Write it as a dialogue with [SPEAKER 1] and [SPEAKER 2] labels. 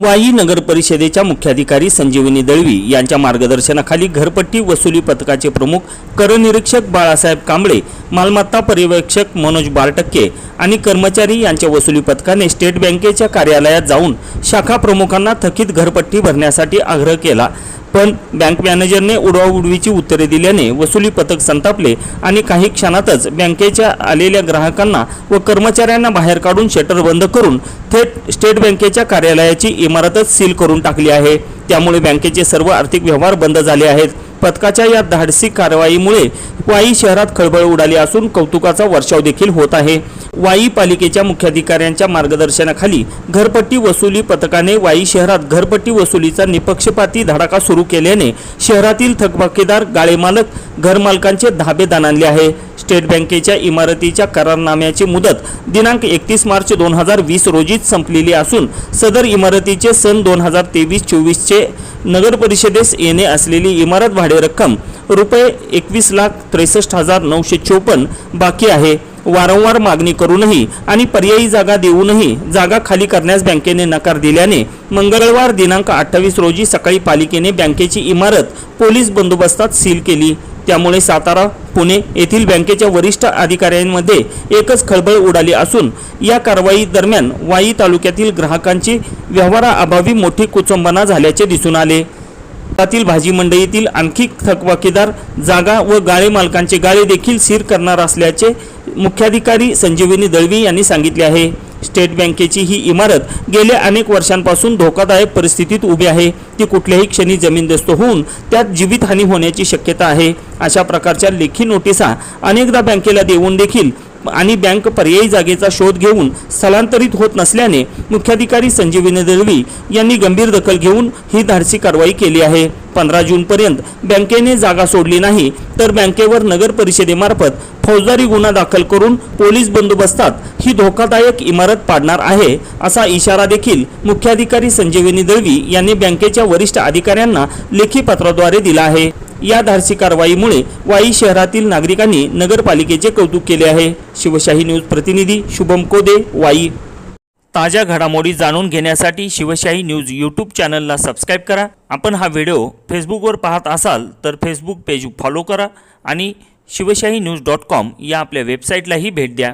[SPEAKER 1] वाई नगर परिषदेच्या मुख्याधिकारी संजीवनी दळवी यांच्या मार्गदर्शनाखाली घरपट्टी वसुली पथकाचे प्रमुख करनिरीक्षक बाळासाहेब कांबळे मालमत्ता पर्यवेक्षक मनोज बारटक्के आणि कर्मचारी यांच्या वसुली पथकाने स्टेट बँकेच्या कार्यालयात जाऊन शाखा प्रमुखांना थकीत घरपट्टी भरण्यासाठी आग्रह केला. पण बँक मॅनेजरने उडवाउडवीची उत्तरे दिल्याने वसुली पथक संतापले आणि काही क्षणातच बँकेच्या आलेल्या ग्राहकांना व कर्मचाऱ्यांना बाहेर काढून शटर बंद करून थेट स्टेट बँकेच्या कार्यालयाची इमारतच सील करून टाकली आहे. त्यामुळे बँकेचे सर्व आर्थिक व्यवहार बंद झाले आहेत. पथकाच्या या धाडसी कारवाईमुळे वाई शहरात खळबळ उडाली असून कौतुकाचा वर्षाव देखील होत आहे. वाई पालिकेच्या मुख्याधिकाऱ्यांच्या मार्गदर्शनाखाली घरपट्टी वसुली पथकाने वाई शहरात घरपट्टी वसुलीचा निपक्षपाती धडाका सुरू केल्याने शहरातील थकबाकीदार गाळेमालक घरमालकांचे धाबे आणले आहे. स्टेट बँकेच्या इमारतीच्या करारनाम्याची मुदत दिनांक एकतीस मार्च दोन हजार वीस रोजीच संपलेली असून सदर इमारतीचे सन दोन हजार तेवीस चोवीसचे नगर परिषदेस येणे असलेली इमारत भाडे रक्कम रुपये एकवीस लाख त्रेसष्ट हजार नऊशे चोपन्न बाकी आहे. वारंवार मागणी करूनही आणि पर्यायी जागा देऊनही जागा खाली करण्यास बँकेने नकार दिल्याने मंगळवार दिनांक अठ्ठावीस रोजी सकाळी पालिकेने बँकेची इमारत पोलीस बंदोबस्तात सील केली. त्यामुळे सातारा पुणे येथील बँकेच्या वरिष्ठ अधिकाऱ्यांमध्ये एकच खळबळ उडाली असून या कारवाई दरम्यान वाई तालुक्यातील ग्राहकांची व्यवहाराअभावी मोठी कुचंबना झाल्याचे दिसून आले. शहरातील भाजी मंडईतील आणखी थकवाकीदार जागा व गाळे मालकांचे गाळे देखील सीर करणार असल्याचे मुख्याधिकारी संजीवनी दळवी यांनी सांगितले आहे. स्टेट बँकेची ही इमारत गेल्या अनेक वर्षांपासून धोकादायक परिस्थितीत उभी आहे. ती कुठल्याही क्षणी जमीनदोस्त होऊन त्यात जीवितहानी होण्याची शक्यता आहे. अशा प्रकारच्या लेखी नोटिसा अनेकदा बँकेला देऊन देखील आणि बँक पर्यायी जागेचा शोध घेऊन स्थलांतरित होत नसल्याने मुख्याधिकारी संजीवनी दळवी यांनी गंभीर दखल घेऊन ही धाडसी कारवाई केली आहे. पंधरा जूनपर्यंत बँकेने जागा सोडली नाही तर बँकेवर नगर परिषदेमार्फत फौजदारी गुन्हा दाखल करून पोलीस बंदोबस्तात ही धोकादायक इमारत पाडणार आहे असा इशारा देखील मुख्याधिकारी संजीवनी दळवी यांनी बँकेच्या वरिष्ठ अधिकाऱ्यांना लेखी पत्राद्वारे दिला आहे. या धाडसी कारवाईमुळे वाई शहरातील नागरिकांनी नगरपालिकेचे कौतुक केले आहे. शिवशाही न्यूज प्रतिनिधी शुभम कोदे वाई. ताज्या घडामोडी जाणून घेण्यासाठी शिवशाही न्यूज यूट्यूब चॅनलला सबस्क्राईब करा. आपण हा व्हिडिओ फेसबुकवर पाहत असाल तर फेसबुक पेज फॉलो करा आणि शिवशाही न्यूज डॉट कॉम या आपल्या वेबसाईटलाही भेट द्या.